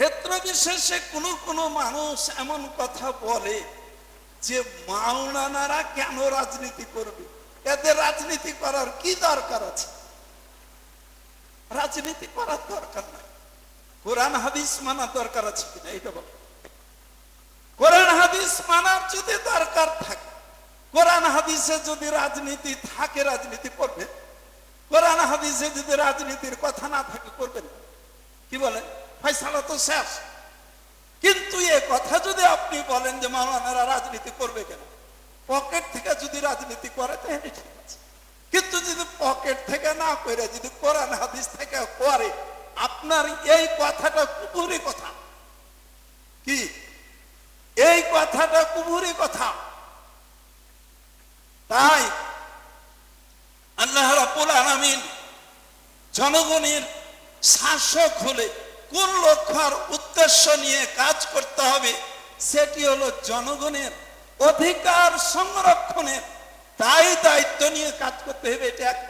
ক্ষেত্র বিশেষে কোনো কোনো মানুষ এমন কথা বলে যে মাওলানারা কেন রাজনীতি করবে? এদের রাজনীতি করার কি দরকার আছে? রাজনীতি করার দরকার নাই। কোরআন হাদিস মানার দরকার আছে কিনা এটা বল। কোরআন হাদিস মানার যদি দরকার থাকে, কোরআন হাদিসে যদি রাজনীতি থাকে, রাজনীতি করবে? কোরআন হাদিসে যদি রাজনীতির কথা না থাকে করবেন কি বলেন ফয়সালা তো শেষ। কিন্তু এ কথা যদি আপনি বলেন যে মাওলানারা রাজনীতি করবে কেন? পকেট থেকে যদি রাজনীতি করে, তাহলে ঠিক আছে। কিন্তু যদি পকেট থেকে না করে, যদি কোরআন হাদিস থেকে করে, আপনার এই কথাটা কুপুরি কথা। কি? এই কথাটা কুপুরি কথা। তাই আল্লাহ রাব্বুল আলামিন জনগণের শাসক হলে কোন লক্ষ্য আর উদ্দেশ্য নিয়ে কাজ করতে হবে, সেটি হলো জনগণের অধিকার সংরক্ষণের, তাই দায়িত্ব নিয়ে কাজ করতে হবে, এটা এক